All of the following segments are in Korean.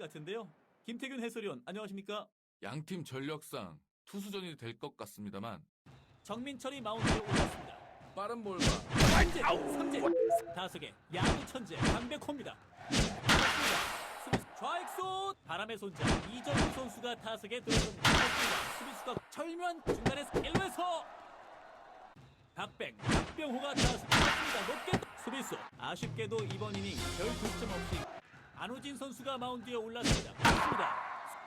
같은데요. 김태균 해설위원 안녕하십니까? 양팀 전력상 투수전이 될 것 같습니다만 정민철이 마운드에 올랐습니다. 빠른 볼과 삼진, 삼진, 다섯개 야구 천재 강백호입니다. 수비수 좌익수 바람의 손자 이정우 선수가 다섯개 들어섭니다. 수비수가 철면 중간에서 1루에서 박뱅, 박병호가 다섯입니다. 높게 수비수 아쉽게도 이번 이닝 별 득점 없이 안우진 선수가 마운드에 올랐습니다. 맞습니다.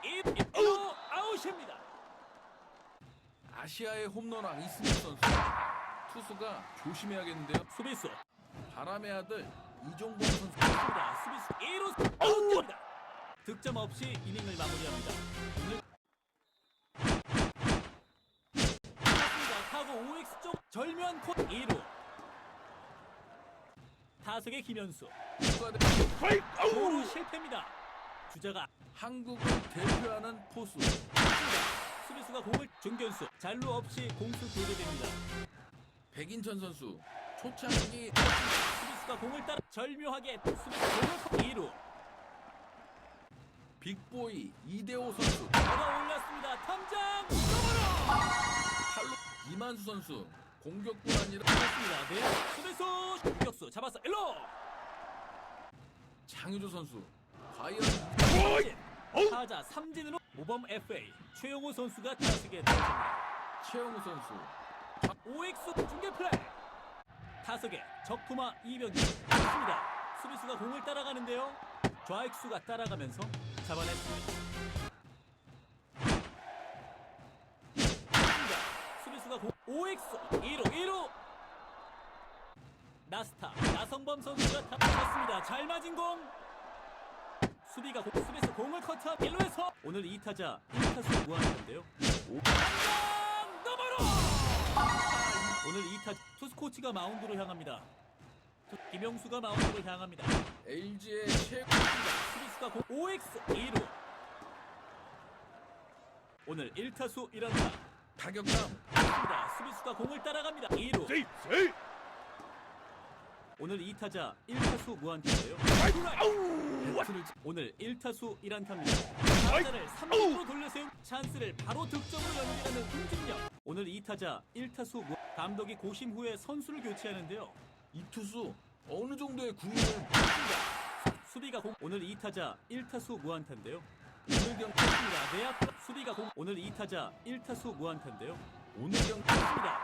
1루 아웃입니다. 아시아의 홈런왕 이승엽 선수 투수가 조심해야겠는데요. 수비수 바람의 아들 이종범 선수 맞습니다. 수비수 2루 아웃됩니다. 득점 없이 이닝을 마무리합니다. 오늘 맞습니다. 타고 OX 쪽 절면 코 2루 타석의 김현수 도루 실패입니다. 주자가 한국을 대표하는 포수. 수비수가 공을 중견수 잔루 없이 공수 교대됩니다. 백인천 선수 초창기 수비수가 공을 따라 절묘하게 수비수 공을 2루 빅보이 이대호 선수 받아 올랐습니다. 탐장 팔로 이만수 선수 공격뿐 아니라 맞습니다. 네. 수비수 공격수 잡았어. 일로 장유조 선수 과연. 타자 삼진으로 모범 FA 최용호 선수가 타석에 들어갑니다. 최영우 선수 OX 중계 플레이 타석에 적토마 이병기 맞습니다. 수비수가 공을 따라가는데요. 좌익수가 따라가면서 잡아냈습니다. OX 2루 2루. 나스타 나성범 선수가 탑했습니다. 잘 맞은 공. 수비가 공, 수비수 공을 커트한 1루에서. 오늘 2타자 1타수 무한인데요. 한장 너머로! 오늘 2타 투수 코치가 마운드로 향합니다. 투- 김영수가 마운드로 향합니다. LG의 최고 수비수가 공 OX 2루. 오늘 1타수 1안타. 타격감 공을 따라갑니다. 2루 오늘 2타자 1타수 무안타인데요. 배트를 치- 오늘 1타수 1안타입니다. 타자를 3루로 돌려세운 찬스를 바로 득점으로 연결하는 응집력. 오늘 2타자 1타수 무 감독이 고심 후에 선수를 교체하는데요. 이 투수 어느 정도의 구위를 수비가 공 오늘 2타자 1타수 무안타인데요. 오늘 경 맞습니다. 내 앞 수비가 공 오늘 2타자 1타수 무안타인데요. 오늘 경 맞습니다.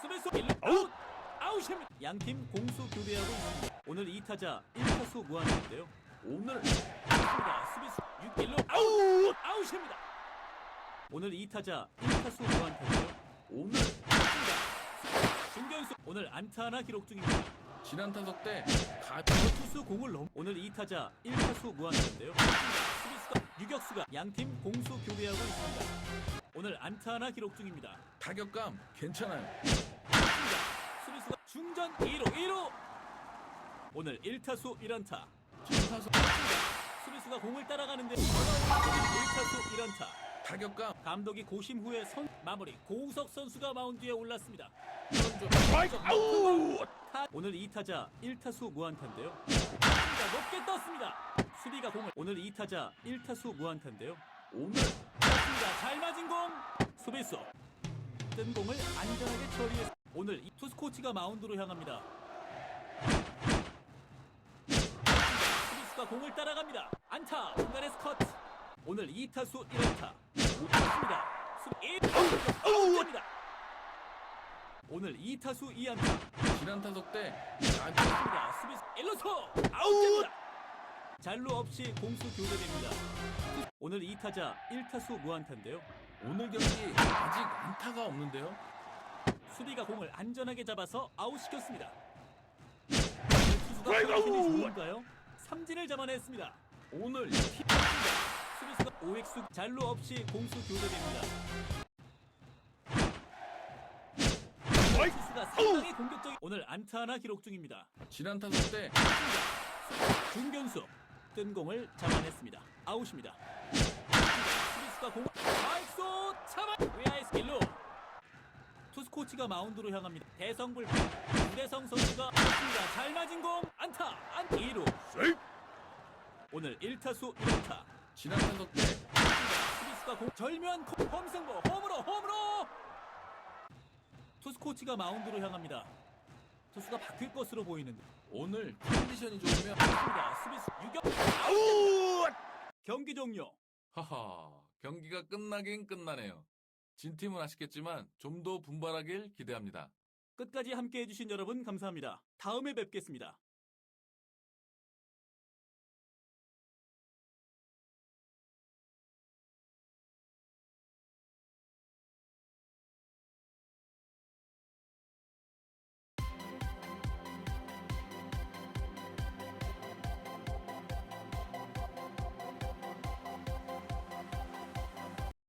수비수 1루 아웃 아웃입니다. 양팀 공수 교대하고 있습니다. 오늘 2타자 1타수 무안타인데요. 오늘 맞습니다. 수비수 6 1루 아웃 아웃입니다. 오늘 2타자 1타수 무안타인데요. 오늘 맞습니다. 중견수 오늘 안타 하나 기록 중입니다. 지난 타석 때 가, 투수 공을 넘 오늘 2타자 1타수 무안타인데요. 수비수가 유격수가 양팀 공수 교대하고 있습니다. 오늘 안타 하나 기록 중입니다. 타격감 괜찮아요. 맞습니다. 수비수가 중전 2루 2루 오늘 1타수 1안타 지난 타석 수비수가 공을 따라가는데 1타수 1안타 타격감 감독이 고심 후에 선 마무리 고우석 선수가 마운드에 올랐습니다. 타- 오늘 2타자 1타수 무안타인데요. 높게 떴습니다. 수비가 공을 오늘 2타자 1타수 무안타인데요. 오늘. 잘 맞은 공 수비수 뜬 공을 안전하게 처리해서 오늘 이 투수 코치가 마운드로 향합니다. 수비수가 공을 따라갑니다. 안타 중간에 스커트 오늘 2타수 1안타 맞습니다. 수비 아웃입니다. 오늘 2타수 2안타 지난 타석 때 가, 맞습니다. 수비수 1루수 아웃됩니다. 잘루 없이 공수 교대됩니다. 오늘 2타자 1타수 무안타인데요. 오늘 경기 아직 안타가 없는데요. 수비가 공을 안전하게 잡아서 아웃시켰습니다. 투수가 컨디션이 좋은가요? 삼진을 잡아냈습니다. 오늘 수비수가 OX 잘루 없이 공수 교대됩니다. 투수가 상당히 공격적인 오늘 안타 하나 기록 중입니다. 지난 타석 때 중견수 뜬 공을 잡아냈습니다. 아웃입니다. 수비수가 공 좌익수 잡아 외야에서 1루 투수 코치가 마운드로 향합니다. 대성불 우대성 선수가 맞습니다. 잘 맞은 공 안타 안 2루. 오늘 1타수 1안타. 지난 타석 때 수비수가 공 절면 코- 홈승부 홈으로 홈으로! 투수 코치가 마운드로 향합니다. 투수가 바뀔 것으로 보이는데. 오늘 컨디션이 좋으면 맞습니다. 수비수 유격. 아웃! 경기 종료. 하하 경기가 끝나긴 끝나네요. 진 팀은 아쉽겠지만 좀 더 분발하길 기대합니다. 끝까지 함께 해주신 여러분 감사합니다. 다음에 뵙겠습니다.